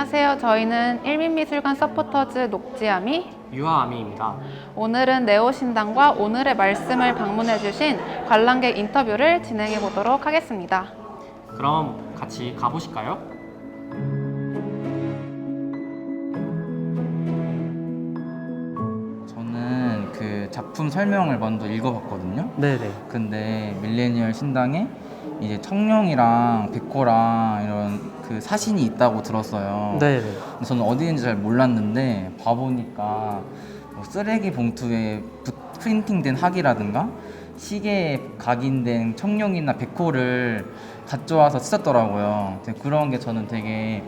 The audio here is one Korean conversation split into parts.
안녕하세요. 저희는 일민미술관 서포터즈 녹지아미. 유아아미입니다. 오늘은 네오신당과 오늘의 말씀을 방문해 주신 관람객 인터뷰를 진행해 보도록 하겠습니다. 그럼 같이 가보실까요? 저는 그 작품 설명을 먼저 읽어봤거든요. 네네. 근데 밀레니얼 신당에 이제 청룡이랑 백호랑 이런 그 사신이 있다고 들었어요. 네네. 근데 저는 어디 있는지 잘 몰랐는데 봐보니까 뭐 쓰레기 봉투에 붓- 프린팅된 학이라든가 시계에 각인된 청룡이나 백호를 가져와서 쓰셨더라고요. 근데 그런 게 저는 되게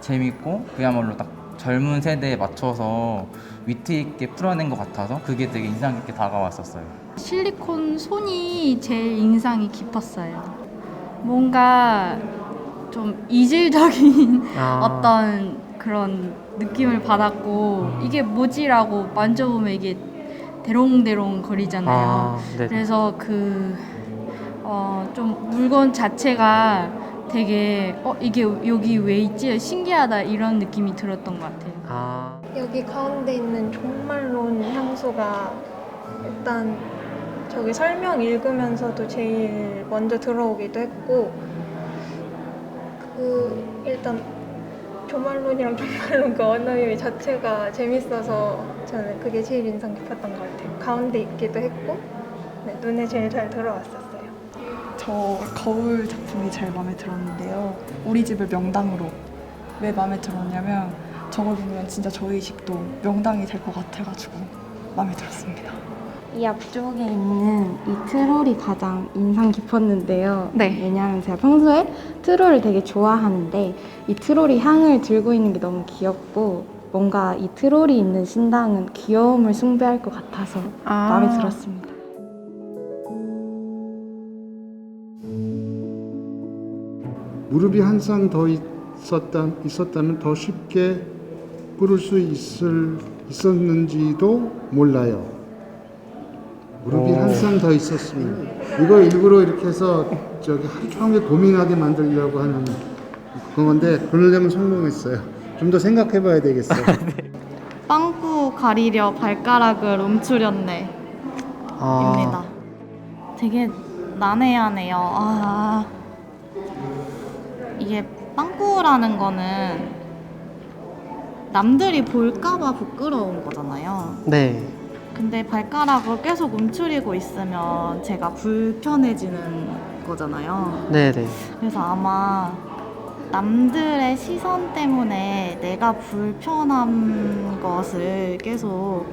재밌고 그야말로 딱 젊은 세대에 맞춰서 위트 있게 풀어낸 것 같아서 그게 되게 인상 깊게 다가왔었어요. 실리콘 손이 제일 인상이 깊었어요. 뭔가 좀 이질적인 아. 어떤 그런 느낌을 받았고 이게 뭐지라고 만져보면 이게 대롱대롱 거리잖아요. 아, 네. 그래서 그, 어, 좀 물건 자체가 되게, 어, 이게 여기 왜 있지? 신기하다. 이런 느낌이 들었던 것 같아요. 아, 여기 가운데 있는 종말론 향수가 일단 저기 설명 읽으면서도 제일 먼저 들어오기도 했고 그 일단 조말론이랑 종말론 그 언어의 자체가 재밌어서 저는 그게 제일 인상 깊었던 것 같아요. 가운데 있기도 했고 네, 눈에 제일 잘 들어왔었어요. 저 거울 작품이 제일 마음에 들었는데요. 우리 집을 명당으로 왜 마음에 들었냐면 저걸 보면 진짜 저희 집도 명당이 될 것 같아가지고 마음에 들었습니다. 이 앞쪽에 있는 이 트롤이 가장 인상 깊었는데요. 네. 왜냐하면 제가 평소에 트롤을 되게 좋아하는데 이 트롤이 향을 들고 있는 게 너무 귀엽고 뭔가 이 트롤이 있는 신당은 귀여움을 숭배할 것 같아서 아. 마음에 들었습니다. 무릎이 한 쌍 더 있었다, 있었다면 더 쉽게 꿇을 수 있을, 있었는지도 몰라요. 무릎이 한 쌍 더 있었으면 이거 일부러 이렇게 해서 저기 하루 종일 고민하게 만들려고 하는 그건데 그러려면 성공했어요. 좀 더 생각해 봐야 되겠어요. 빵꾸 가리려 발가락을 움츠렸네. 아. 입니다. 되게 난해하네요. 아. 이게 빵꾸라는 거는 남들이 볼까봐 부끄러운 거잖아요. 네. 근데 발가락을 계속 움츠리고 있으면 제가 불편해지는 거잖아요. 네네. 그래서 아마 남들의 시선 때문에 내가 불편한 것을 계속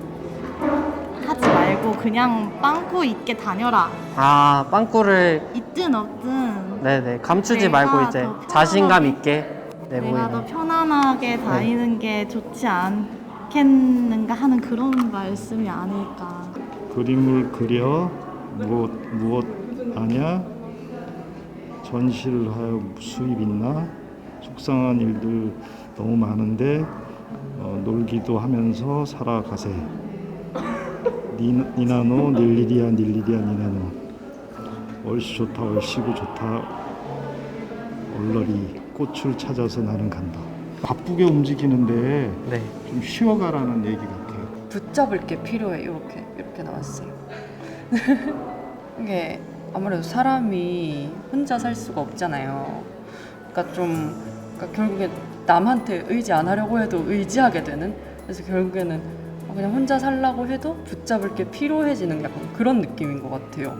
하지 말고 그냥 빵꾸 있게 다녀라. 아, 빵꾸를 있든 없든 네네 감추지 내가 말고 이제 더 자신감 있게 네, 내가 더 보이는. 편안하게 다니는 게 좋지 않 겠는가 하는 그런 말씀이 아닐까. 그림을 그려 무엇 무엇 하냐? 전시를 하여 수입 있나? 속상한 일들 너무 많은데 어, 놀기도 하면서 살아가세. 니, 니나노 닐리리아 닐리리아 니나노. 얼씨 좋다 얼씨구 좋다. 얼러리 꽃을 찾아서 나는 간다 바쁘게 움직이는데 네. 좀 쉬어가라는 얘기 같아요 붙잡을 게 필요해 이렇게 이렇게 나왔어요. 이게 아무래도 사람이 혼자 살 수가 없잖아요. 그러니까 좀 그러니까 결국에 남한테 의지 안 하려고 해도 의지하게 되는. 그래서 결국에는 그냥 혼자 살라고 해도 붙잡을 게 필요해지는 약간 그런 느낌인 것 같아요.